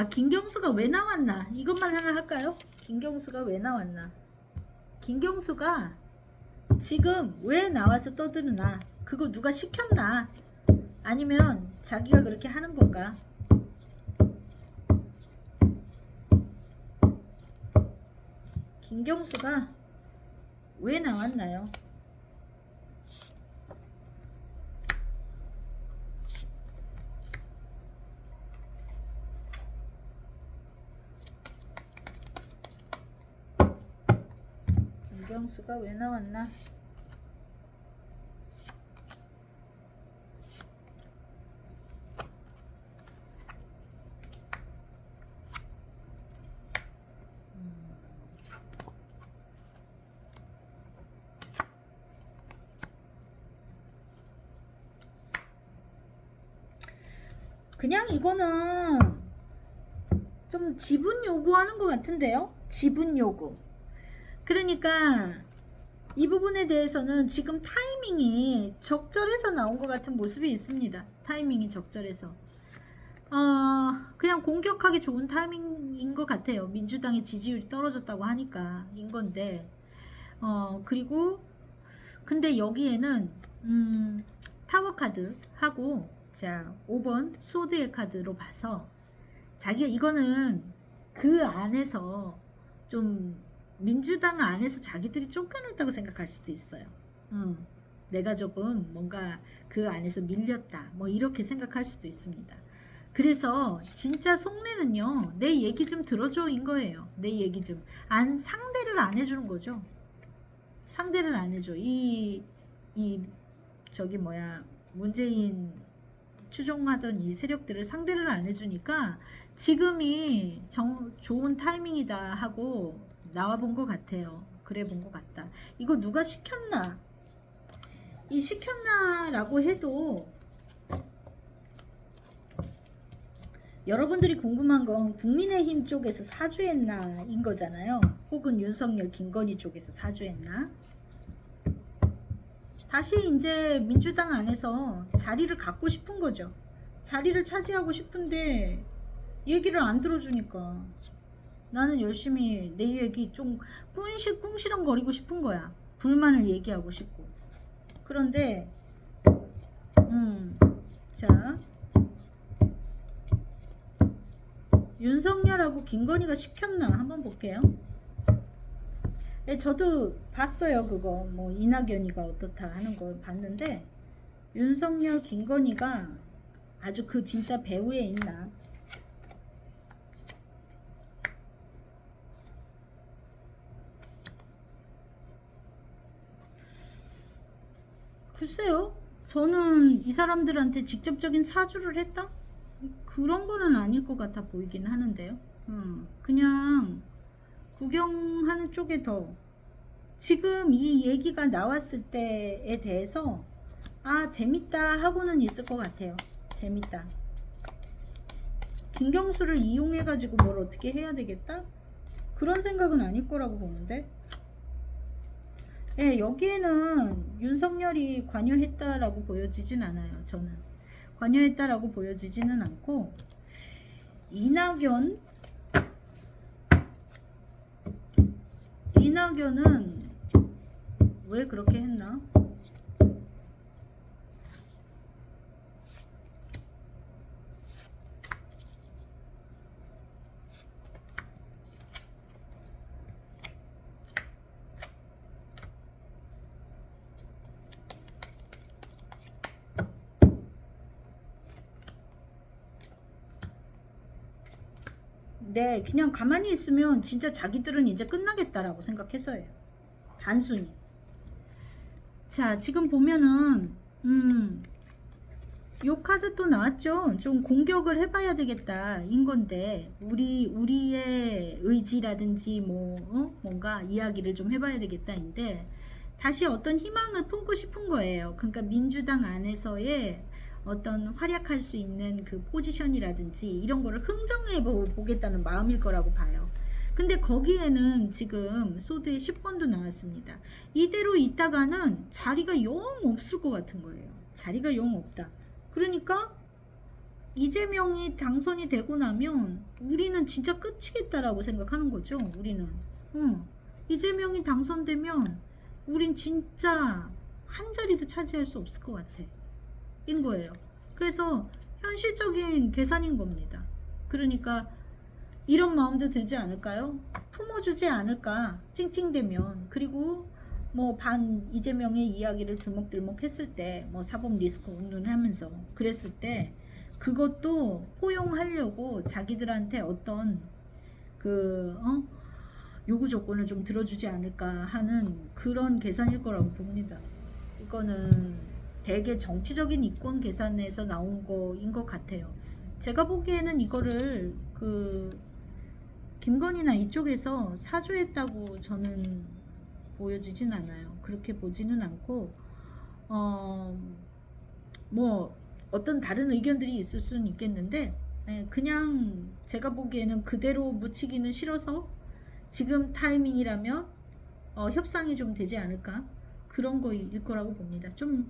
아 김경수가 왜 나왔나? 이것만 하나 할까요? 김경수가 왜 나왔나? 김경수가 지금 왜 나와서 떠드느나? 그거 누가 시켰나? 아니면 자기가 그렇게 하는 건가? 김경수가 왜 나왔나요? 김경수가 왜 나왔나? 그냥 이거는 좀 지분 요구하는 것 같은데요? 지분 요구. 그러니까 이 부분에 대해서는 지금 타이밍이 적절해서 나온 것 같은 모습이 있습니다. 타이밍이 적절해서. 어, 그냥 공격하기 좋은 타이밍인 것 같아요. 민주당의 지지율이 떨어졌다고 하니까 인 건데. 어, 그리고 근데 여기에는 음, 타워 카드 하고 자 5번 소드의 카드로 봐서 자기가 이거는 그 안에서 좀 민주당 안에서 자기들이 쫓겨났다고 생각할 수도 있어요. 응. 내가 조금 뭔가 그 안에서 밀렸다. 뭐 이렇게 생각할 수도 있습니다. 그래서 진짜 속내는요. 내 얘기 좀 들어줘인 거예요. 내 얘기 좀. 안 상대를 안 해주는 거죠. 상대를 안 해줘. 이, 이, 저기 뭐야, 문재인 추종하던 이 세력들을 상대를 안 해주니까 지금이 정, 좋은 타이밍이다 하고 나와 본 것 같아요. 그래 본 것 같다. 이거 누가 시켰나? 이 시켰나라고 해도 여러분들이 궁금한 건 국민의힘 쪽에서 사주했나인 거잖아요. 혹은 윤석열, 김건희 쪽에서 사주했나? 다시 이제 민주당 안에서 자리를 갖고 싶은 거죠. 자리를 차지하고 싶은데 얘기를 안 들어주니까 나는 열심히 내 얘기 좀 꿍실 꿍시렁 거리고 싶은 거야. 불만을 얘기하고 싶고. 그런데 음. 자. 윤석열하고 김건희가 시켰나 한번 볼게요. 예, 저도 봤어요 그거 뭐 이낙연이가 어떻다 하는 걸 봤는데 윤석열 김건희가 아주 그 진짜 배우에 있나 글쎄요. 저는 이 사람들한테 직접적인 사주를 했다? 그런 거는 아닐 것 같아 보이긴 하는데요. 음, 그냥 구경하는 쪽에 더. 지금 이 얘기가 나왔을 때에 대해서 아 재밌다 하고는 있을 것 같아요. 재밌다. 김경수를 이용해 가지고 뭘 어떻게 해야 되겠다? 그런 생각은 아닐 거라고 보는데 예, 여기에는 윤석열이 관여했다라고 보여지진 않아요 저는 관여했다라고 보여지지는 않고 이낙연 이낙연은 왜 그렇게 했나? 네, 그냥 가만히 있으면 진짜 자기들은 이제 끝나겠다라고 생각해서예요. 단순히. 자, 지금 보면은, 음, 요 카드 또 나왔죠? 좀 공격을 해봐야 되겠다, 인 건데, 우리, 우리의 의지라든지 뭐, 어? 뭔가 이야기를 좀 해봐야 되겠다인데, 다시 어떤 희망을 품고 싶은 거예요. 그러니까 민주당 안에서의 어떤 활약할 수 있는 그 포지션이라든지 이런 거를 흥정해 보- 보겠다는 마음일 거라고 봐요. 근데 거기에는 지금 소드의 10권도 나왔습니다. 이대로 있다가는 자리가 영 없을 것 같은 거예요. 자리가 영 없다. 그러니까 이재명이 당선이 되고 나면 우리는 진짜 끝이겠다라고 생각하는 거죠. 우리는. 응. 이재명이 당선되면 우린 진짜 한 자리도 차지할 수 없을 것 같아. 인 거예요. 그래서 현실적인 계산인 겁니다. 그러니까 이런 마음도 들지 않을까요? 품어주지 않을까 찡찡대면 그리고 뭐 반 이재명의 이야기를 들먹들먹 했을 때 뭐 사법 리스크 운운 하면서 그랬을 때 그것도 포용하려고 자기들한테 어떤 그 어? 요구 조건을 좀 들어주지 않을까 하는 그런 계산일 거라고 봅니다. 이거는 대개 정치적인 이권 계산에서 나온 거인 것 같아요. 제가 보기에는 이거를 그 김건희나 이쪽에서 사주했다고 저는 보여지진 않아요. 그렇게 보지는 않고 어 뭐 어떤 다른 의견들이 있을 수는 있겠는데 예, 그냥 제가 보기에는 그대로 묻히기는 싫어서 지금 타이밍이라면 어, 협상이 좀 되지 않을까 그런 거일 거라고 봅니다. 좀